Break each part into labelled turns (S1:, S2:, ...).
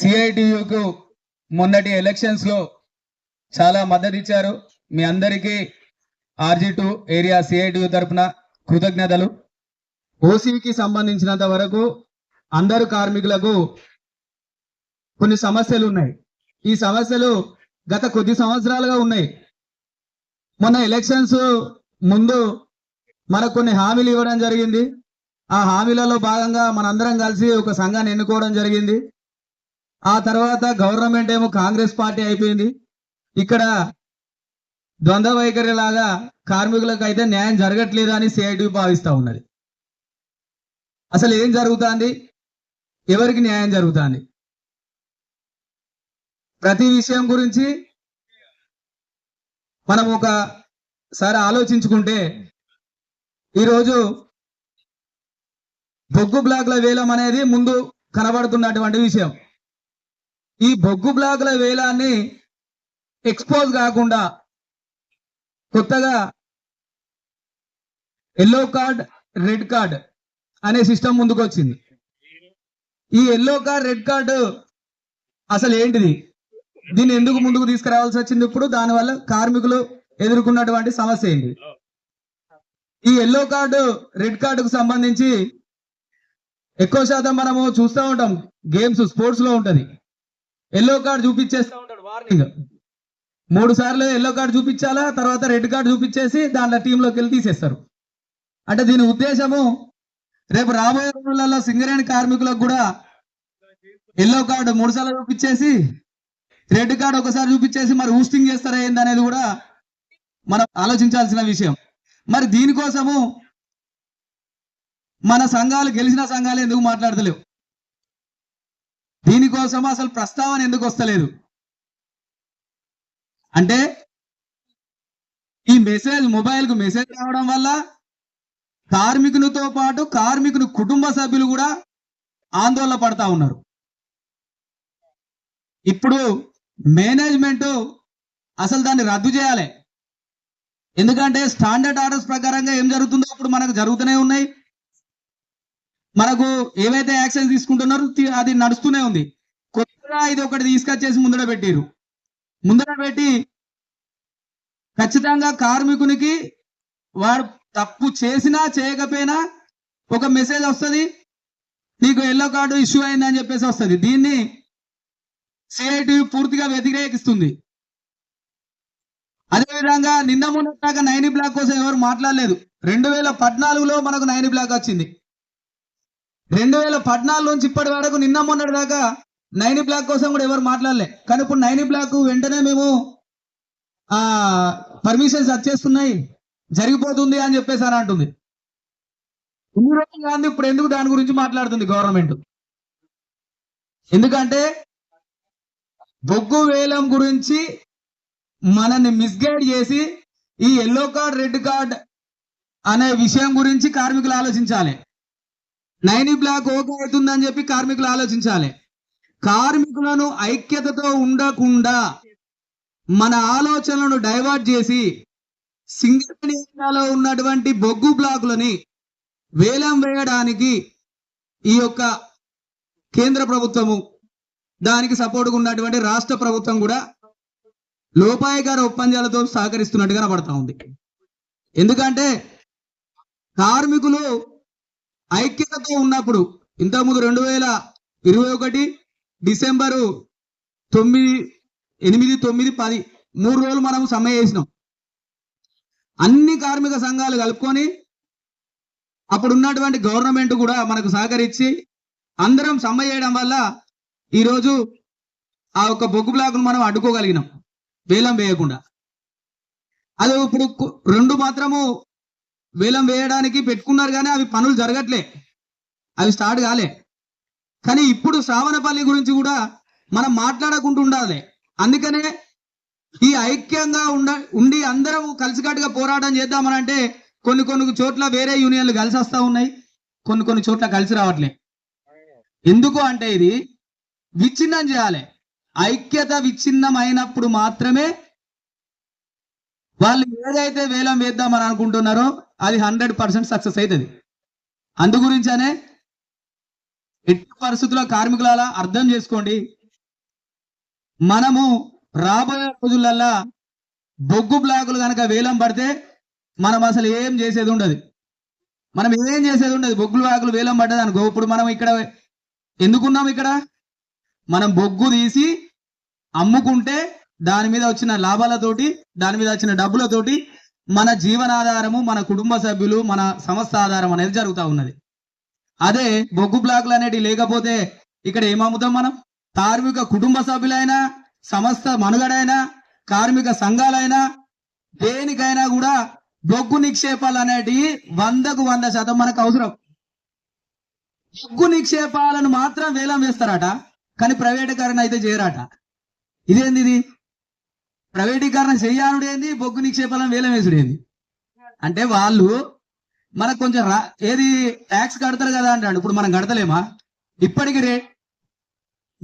S1: సిఐటియుకు మొన్నటి ఎలక్షన్స్లో చాలా మద్దతు ఇచ్చారు మీ అందరికీ ఆర్జీ టూ ఏరియా సిఐటియు తరపున కృతజ్ఞతలు. ఓసీకి సంబంధించినంత వరకు అందరు కార్మికులకు కొన్ని సమస్యలు ఉన్నాయి. ఈ సమస్యలు గత కొద్ది సంవత్సరాలుగా ఉన్నాయి. మొన్న ఎలక్షన్స్ ముందు మనకు కొన్ని హామీలు ఇవ్వడం జరిగింది. ఆ హామీలలో భాగంగా మనందరం కలిసి ఒక సంఘాన్ని ఎన్నుకోవడం జరిగింది. ఆ తర్వాత గవర్నమెంట్ ఏమో కాంగ్రెస్ పార్టీ అయిపోయింది. ఇక్కడ ద్వంద్వ వైఖరి లాగా కార్మికులకు అయితే న్యాయం జరగట్లేదు అని సిఐటి భావిస్తూ ఉన్నది. అసలు ఏం జరుగుతుంది? ఎవరికి న్యాయం జరుగుతుంది? ప్రతి విషయం గురించి మనం ఒకసారి ఆలోచించుకుంటే ఈరోజు బొగ్గు బ్లాక్ల వేలం అనేది ముందు కనబడుతున్నటువంటి విషయం. ఈ బొగ్గు బ్లాకుల వేలాన్ని ఎక్స్పోజ్ కాకుండా కొత్తగా ఎల్లో కార్డ్ రెడ్ కార్డ్ అనే సిస్టమ్ ముందుకు వచ్చింది ఈ ఎల్లో కార్డ్ రెడ్ కార్డు అసలు ఏంటిది? దీన్ని ఎందుకు ముందుకు తీసుకురావాల్సి వచ్చింది ఇప్పుడు? దానివల్ల కార్మికులు ఎదుర్కొన్నటువంటి సమస్య ఏంటి? ఈ ఎల్లో కార్డు రెడ్ కార్డుకు సంబంధించి ఎక్కువ శాతం మనము చూస్తూ ఉంటాం. గేమ్స్ స్పోర్ట్స్లో ఉంటది. ఎల్లో కార్డు చూపించేస్తా ఉంటాడు వార్నింగ్ మూడు సార్లు ఎల్లో కార్డు చూపించాలా తర్వాత రెడ్ కార్డు చూపించేసి దాంట్లో టీంలోకి వెళ్ళి తీసేస్తారు. అంటే దీని ఉద్దేశము రేపు రాబోయే రోజులలో సింగరేణి కార్మికులకు కూడా ఎల్లో కార్డు మూడు సార్లు చూపించేసి రెడ్ కార్డు ఒకసారి చూపించేసి మరి హూస్టింగ్ చేస్తారా ఏందనేది కూడా మనం ఆలోచించాల్సిన విషయం. మరి దీనికోసము మన సంఘాలు గెలిచిన సంఘాలు ఎందుకు మాట్లాడతలేవు? దీనికోసం అసలు ప్రస్తావన ఎందుకు వస్తలేదు? అంటే ఈ మెసేజ్ మొబైల్కు మెసేజ్ రావడం వల్ల కార్మికునితో పాటు కార్మికుని కుటుంబ సభ్యులు కూడా ఆందోళన పడతా ఉన్నారు. ఇప్పుడు మేనేజ్మెంట్ అసలు దాన్ని రద్దు చేయాలి. ఎందుకంటే స్టాండర్డ్ ఆర్డర్స్ ప్రకారంగా ఏం జరుగుతుందో అప్పుడు మనకు జరుగుతూనే ఉన్నాయి. మనకు ఏవైతే యాక్షన్స్ తీసుకుంటున్నారో అది నడుస్తూనే ఉంది. కొత్తగా ఇది ఒకటి తీసుకొచ్చేసి ముందర పెట్టిరు. ముందర పెట్టి ఖచ్చితంగా కార్మికునికి వాడు తప్పు చేసినా చేయకపోయినా ఒక మెసేజ్ వస్తుంది నీకు ఎల్లో కార్డు ఇష్యూ అయిందని చెప్పేసి వస్తుంది. దీన్ని సిఐటి పూర్తిగా వ్యతిరేకిస్తుంది. అదేవిధంగా నిన్న మొన్నటాక నైన్ బ్లాక్ కోసం ఎవరు మాట్లాడలేదు. రెండు వేల పద్నాలుగులో మనకు నైన్ బ్లాక్ వచ్చింది. రెండు వేల పద్నాలుగు నుంచి ఇప్పటి వరకు నిన్న మొన్నటి దాకా నైన్ బ్లాక్ కోసం కూడా ఎవరు మాట్లాడలే. కానీ ఇప్పుడు నైన్ బ్లాక్ వెంటనే మేము ఆ పర్మిషన్స్ వచ్చేస్తున్నాయి జరిగిపోతుంది అని చెప్పేసి అని అంటుంది. ఇన్ని రోజులు కాదు ఇప్పుడు ఎందుకు దాని గురించి మాట్లాడుతుంది గవర్నమెంట్? ఎందుకంటే బొగ్గు వేలం గురించి మనల్ని మిస్గైడ్ చేసి ఈ ఎల్లో కార్డ్ రెడ్ కార్డ్ అనే విషయం గురించి కార్మికులు ఆలోచించాలి. నైన్ బ్లాక్ ఓకే అవుతుందని చెప్పి కార్మికులు ఆలోచించాలి. కార్మికులను ఐక్యతతో ఉండకుండా మన ఆలోచనలను డైవర్ట్ చేసి సింగరేణి ఏరియాలో ఉన్నటువంటి బొగ్గు బ్లాకులని వేలం వేయడానికి ఈ యొక్క కేంద్ర ప్రభుత్వము దానికి సపోర్ట్గా ఉన్నటువంటి రాష్ట్ర ప్రభుత్వం కూడా లోపాయకార ఒప్పందాలతో సహకరిస్తున్నట్టుగా కనబడతా ఉంది. ఎందుకంటే కార్మికులు ఐక్యతతో ఉన్నప్పుడు ఇంతకుముందు రెండు వేల ఇరవై ఒకటి డిసెంబరు తొమ్మిది ఎనిమిది తొమ్మిది పది మూడు రోజులు మనం సమ్మె చేసినాం. అన్ని కార్మిక సంఘాలు కలుపుకొని అప్పుడు ఉన్నటువంటి గవర్నమెంట్ కూడా మనకు సహకరించి అందరం సమ్మె చేయడం వల్ల ఈరోజు ఆ యొక్క బొగ్గు బ్లాక్ను మనం అడ్డుకోగలిగినాం. వేలం వేయకుండా. అది ఇప్పుడు రెండు మాత్రము వేలం వేయడానికి పెట్టుకున్నారు కానీ అవి పనులు జరగట్లే. అవి స్టార్ట్ కాలే. కానీ ఇప్పుడు శ్రావణపల్లి గురించి కూడా మనం మాట్లాడకుండా ఉండాలి. అందుకనే ఈ ఐక్యంగా ఉండ ఉండి అందరం కలిసికట్టుగా పోరాటం చేద్దామని అంటే కొన్ని కొన్ని చోట్ల వేరే యూనియన్లు కలిసి వస్తా ఉన్నాయి. కొన్ని కొన్ని చోట్ల కలిసి రావట్లే. ఎందుకు అంటే ఇది విచ్ఛిన్నం చేయాలి. ఐక్యత విచ్ఛిన్నం అయినప్పుడు మాత్రమే వాళ్ళు ఏదైతే వేలం వేద్దామని అనుకుంటున్నారో అది హండ్రెడ్ పర్సెంట్ సక్సెస్ అవుతుంది అందుగురించనే ఎట్టి పరిస్థితుల్లో కార్మికులలా అర్థం చేసుకోండి. మనము రాబోయే రోజులల్లా బొగ్గు బ్లాకులు కనుక వేలం పడితే మనం అసలు ఏం చేసేది ఉండదు. మనం ఏం చేసేది ఉండదు. బొగ్గు బ్లాకులు వేలం పడ్డది అనుకో. ఇప్పుడు మనం ఇక్కడ ఎందుకున్నాం ఇక్కడ? మనం బొగ్గు తీసి అమ్ముకుంటే దాని మీద వచ్చిన లాభాలతోటి దాని మీద వచ్చిన డబ్బులతోటి మన జీవనాధారము మన కుటుంబ సభ్యులు మన సంస్థ ఆధారం అనేది జరుగుతూ ఉన్నది. అదే బొగ్గు బ్లాక్లు అనేటివి లేకపోతే ఇక్కడ ఏమమ్ముతాం మనం? కార్మిక కుటుంబ సభ్యులైనా సంస్థ మనుగడైనా కార్మిక సంఘాలైనా దేనికైనా కూడా బొగ్గు నిక్షేపాలు అనేటివి వందకు వంద శాతం మనకు అవసరం. బొగ్గు నిక్షేపాలను మాత్రం వేలం వేస్తారట కానీ ప్రైవేటీకరణ అయితే చేయరాట. ఇదేంది ఇది? ప్రైవేటీకరణ చెయ్యానుడు బొగ్గు నిక్షేపాలను వేలం వేసుడేంది అంటే వాళ్ళు మనకు కొంచెం ఏది ట్యాక్స్ కడతారు కదా అంటాడు. ఇప్పుడు మనం కడతలేమా? ఇప్పటికి రే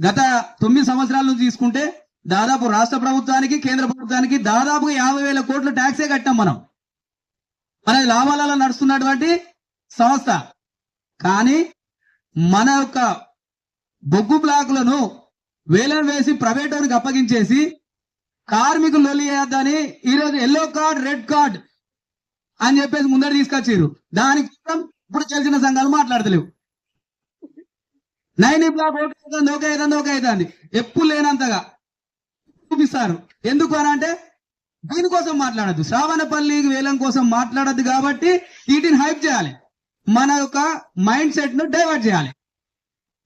S1: గత తొమ్మిది సంవత్సరాల నుంచి తీసుకుంటే దాదాపు రాష్ట్ర ప్రభుత్వానికి కేంద్ర ప్రభుత్వానికి దాదాపుగా యాభై వేల కోట్లు ట్యాక్సే కట్టాం మనం. మన లాభాలలో నడుస్తున్నటువంటి సంస్థ. కానీ మన యొక్క బొగ్గు బ్లాకులను వేలం వేసి ప్రైవేట్ వారికి అప్పగించేసి కార్మికులు లొల్లి ఈరోజు ఎల్లో కార్డ్ రెడ్ కార్డ్ అని చెప్పేసి ముందర తీసుకొచ్చారు దానికి ఇప్పుడు తెలిసిన సంఘాలు మాట్లాడతలేవు. నైన్ బ్లాక్ ఓకే అవుతుంది ఓకే అవుతుంది ఓకే అవుతుంది ఎప్పుడు లేనంతగా చూపిస్తారు. ఎందుకు అని అంటే దీనికోసం మాట్లాడద్దు. శ్రావణపల్లి వేలం కోసం మాట్లాడద్దు కాబట్టి వీటిని హైప్ చేయాలి. మన యొక్క మైండ్ సెట్ను డైవర్ట్ చేయాలి.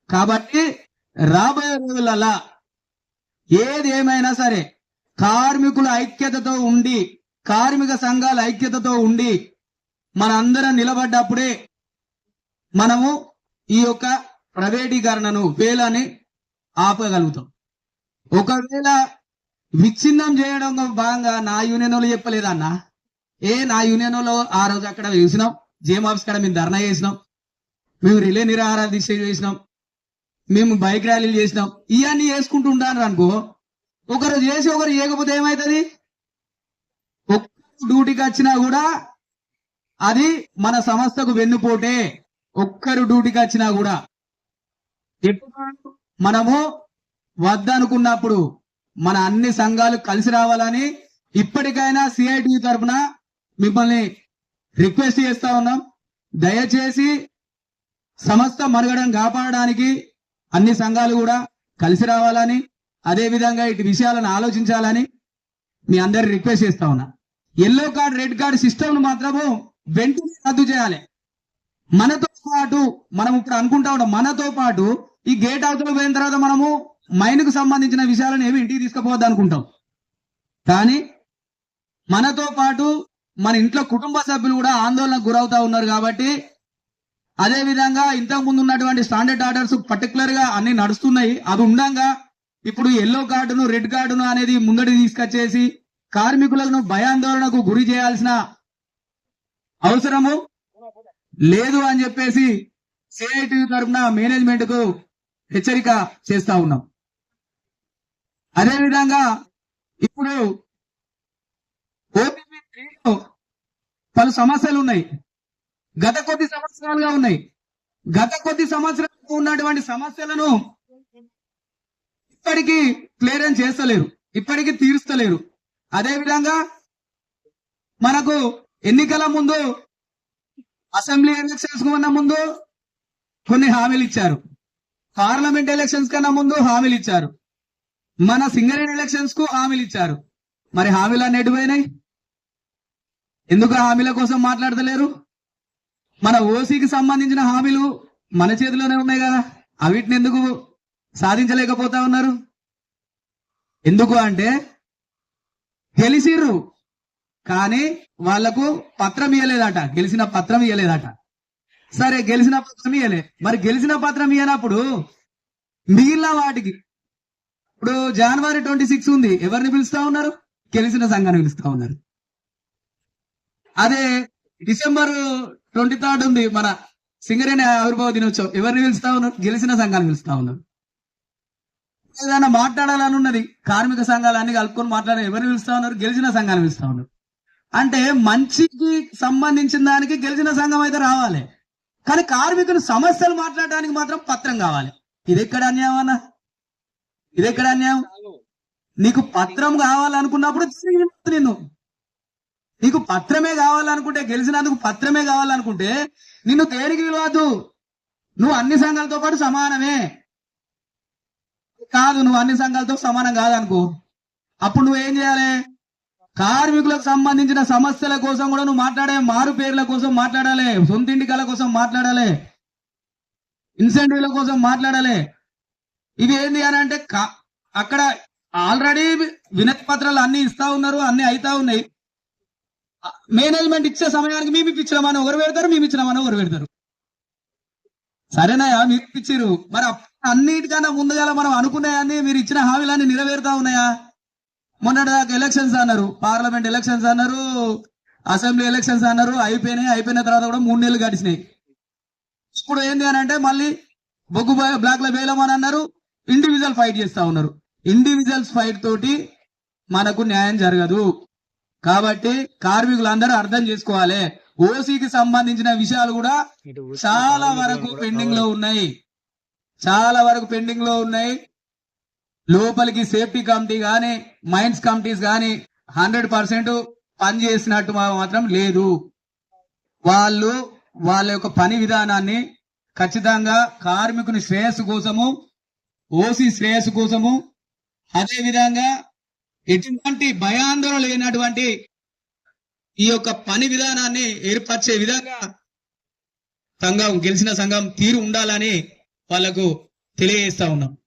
S1: కాబట్టి రాబోయే రోజులలో ఏది ఏమైనా సరే కార్మికుల ఐక్యతతో ఉండి కార్మిక సంఘాల ఐక్యతతో ఉండి మనందరం నిలబడ్డప్పుడే మనము ఈ యొక్క ప్రైవేటీకరణను వేలని ఆపగలుగుతాం. ఒకవేళ విచ్ఛిన్నం చేయడం భాగంగా నా యూనియన్ వాళ్ళు చెప్పలేదన్నా ఏ నా యూనియన్ వాళ్ళు ఆ రోజు అక్కడ చూసినాం. జేమ్ ఆఫీస్ కాడ మేము ధర్నా చేసినాం. మేము రిలే నిరాహారాలు దీక్ష చేసినాం. మేము బైక్ ర్యాలీలు చేసినాం. ఇవన్నీ వేసుకుంటూ ఉంటాను అనుకో ఒకరు చేసి ఒకరు చేయకపోతే ఏమవుతుంది ఒక్కరు డ్యూటీకి వచ్చినా కూడా అది మన సంస్థకు వెన్నుపోటే. ఒక్కరు డ్యూటీకి వచ్చినా కూడా. ఎప్పుడు మనము వద్దనుకున్నప్పుడు మన అన్ని సంఘాలు కలిసి రావాలని ఇప్పటికైనా సిఐటి తరఫున మిమ్మల్ని రిక్వెస్ట్ చేస్తా ఉన్నాం. దయచేసి సంస్థ మనుగడను కాపాడడానికి అన్ని సంఘాలు కూడా కలిసి రావాలని అదే విధంగా ఇటు విషయాలను ఆలోచించాలని మీ అందరి రిక్వెస్ట్ చేస్తా ఉన్నా. ఎల్లో కార్డ్ రెడ్ కార్డ్ సిస్టమ్ను మాత్రము వెంటనే రద్దు చేయాలి. మనతో పాటు మనం ఇప్పుడు అనుకుంటా ఉన్నాం మనతో పాటు ఈ గేట్ అవతల పోయిన తర్వాత మనము మైన్కు సంబంధించిన విషయాలను ఏమి ఇంటికి తీసుకుపోవద్దు అనుకుంటాం. కానీ మనతో పాటు మన ఇంట్లో కుటుంబ సభ్యులు కూడా ఆందోళనకు గురవుతా ఉన్నారు కాబట్టి అదే విధంగా ఇంతకు ముందు ఉన్నటువంటి స్టాండర్డ్ ఆర్డర్స్ పర్టికులర్గా అన్ని నడుస్తున్నాయి. అది ఉండంగా ఇప్పుడు ఎల్లో కార్డును రెడ్ కార్డును అనేది ముందడి తీసుకొచ్చేసి కార్మికులను భయాందోళనకు గురి చేయాల్సిన అవసరము లేదు అని చెప్పేసి సిఐటి తరఫున మేనేజ్మెంట్కు హెచ్చరిక చేస్తా ఉన్నాం. అదే విధంగా ఇప్పుడు ఓపీపీ త్రీలో పలు సమస్యలు ఉన్నాయి. గత కొద్ది సంవత్సరాలుగా ఉన్నాయి. గత కొద్ది సంవత్సరాలుగా ఉన్నటువంటి సమస్యలను ఇప్పటికీ క్లియరెన్స్ చేస్తలేరు. ఇప్పటికీ తీరుస్తలేరు. అదే విధంగా మనకు ఎన్నికల ముందు అసెంబ్లీ ఎలక్షన్స్ కన్నా ముందు కొన్ని హామీలు ఇచ్చారు. పార్లమెంట్ ఎలక్షన్స్ కన్నా ముందు హామీలు ఇచ్చారు. మన సింగరేణి ఎలక్షన్స్కు హామీలు ఇచ్చారు. మరి హామీలు అన్నిటి పోయినాయి? ఎందుకు హామీల కోసం మాట్లాడతలేరు? మన ఓసీకి సంబంధించిన హామీలు మన చేతిలోనే ఉన్నాయి కదా. అవిటిని ఎందుకు సాధించలేకపోతా ఉన్నారు. ఎందుకు అంటే గెలిచిర్రు కానీ వాళ్ళకు పత్రం ఇవ్వలేదట గెలిచిన పత్రం ఇవ్వలేదట సరే గెలిచిన పత్రం ఇవ్వలే మరి గెలిచిన పత్రం ఇవ్వనప్పుడు మిగిలిన వాటికి ఇప్పుడు జనవరి ట్వంటీ సిక్స్ ఉంది. ఎవరిని పిలుస్తా ఉన్నారు? గెలిచిన సంఘాన్ని పిలుస్తా ఉన్నారు. అదే డిసెంబర్ ట్వంటీ థర్డ్ ఉంది మన సింగరేణి ఆవిర్భావ దినోత్సవం. ఎవరిని పిలుస్తా ఉన్నారు? గెలిచిన సంఘాన్ని పిలుస్తా ఉన్నారు. ఏదైనా మాట్లాడాలని ఉన్నది కార్మిక సంఘాలు అన్ని కలుపుకొని మాట్లాడే ఎవరు పిలుస్తా ఉన్నారు? గెలిచిన సంఘాన్ని పిలుస్తా ఉన్నారు. అంటే మంచికి సంబంధించిన దానికి గెలిచిన సంఘం అయితే రావాలి. కానీ కార్మికులు సమస్యలు మాట్లాడడానికి మాత్రం పత్రం కావాలి. ఇది ఎక్కడ అన్యాయం అన్న? ఇది ఎక్కడ అన్యాయం? నీకు పత్రం కావాలనుకున్నప్పుడు నిన్ను. నీకు పత్రమే కావాలనుకుంటే గెలిచినందుకు పత్రమే కావాలనుకుంటే నిన్ను తేలికి విలువద్దు నువ్వు అన్ని సంఘాలతో పాటు సమానమే. కాదు నువ్వు అన్ని సంఘాలతో సమానం కాదనుకో. అప్పుడు నువ్వేం చేయాలి? కార్మికులకు సంబంధించిన సమస్యల కోసం కూడా నువ్వు మాట్లాడే మారు పేర్ల కోసం మాట్లాడాలి. సొంత ఇంటికల కోసం మాట్లాడాలి. ఇన్సెంటివ్ల కోసం మాట్లాడాలి. ఇది ఏంది అని అంటే కా- అక్కడ ఆల్రెడీ వినతి పత్రాలు అన్ని ఇస్తా ఉన్నారు అన్ని అయితా ఉన్నాయి. మేనేజ్మెంట్ ఇచ్చే సమయానికి మేము ఇప్పించినామని ఒకరు పెడతారు మేము ఇచ్చినామని ఒకరు పెడతారు. సరేనాయా మీకు ఇప్పించారు మరి అన్నిటికన్నా ముందుగా మనం అనుకున్నాయన్ని మీరు ఇచ్చిన హామీలన్నీ నెరవేరుతా ఉన్నాయా? మొన్నటి దాకా ఎలక్షన్స్ అన్నారు. పార్లమెంట్ ఎలక్షన్స్ అన్నారు. అసెంబ్లీ ఎలక్షన్స్ అన్నారు. అయిపోయినాయి. అయిపోయిన తర్వాత కూడా మూడు నెలలు గడిచినాయి. ఇప్పుడు ఏంది అని అంటే మళ్ళీ బొగ్గు బ్లాక్లో వేయలేమని అన్నారు. ఇండివిజువల్ ఫైట్ చేస్తా ఉన్నారు. ఇండివిజువల్స్ ఫైట్ తోటి మనకు న్యాయం జరగదు. కాబట్టి కార్మికులందరూ అర్థం చేసుకోవాలి. ఓసీకి సంబంధించిన విషయాలు కూడా చాలా వరకు పెండింగ్లో ఉన్నాయి. చాలా వరకు పెండింగ్లో ఉన్నాయి. లోపలికి సేఫ్టీ కమిటీ కానీ మైన్స్ కమిటీస్ కానీ హండ్రెడ్ పర్సెంట్ పని చేసినట్టు మాత్రం లేదు. వాళ్ళు వాళ్ళ యొక్క పని విధానాన్ని ఖచ్చితంగా కార్మికుని శ్రేయస్సు కోసము ఓసీ శ్రేయస్సు కోసము అదే విధంగా ఎటువంటి భయాందోళన లేనటువంటి ఈ యొక్క పని విధానాన్ని ఏర్పరిచే విధంగా సంఘం గెలిచిన సంఘం తీరు ఉండాలని వాళ్ళకు తెలియజేస్తా ఉన్నాం.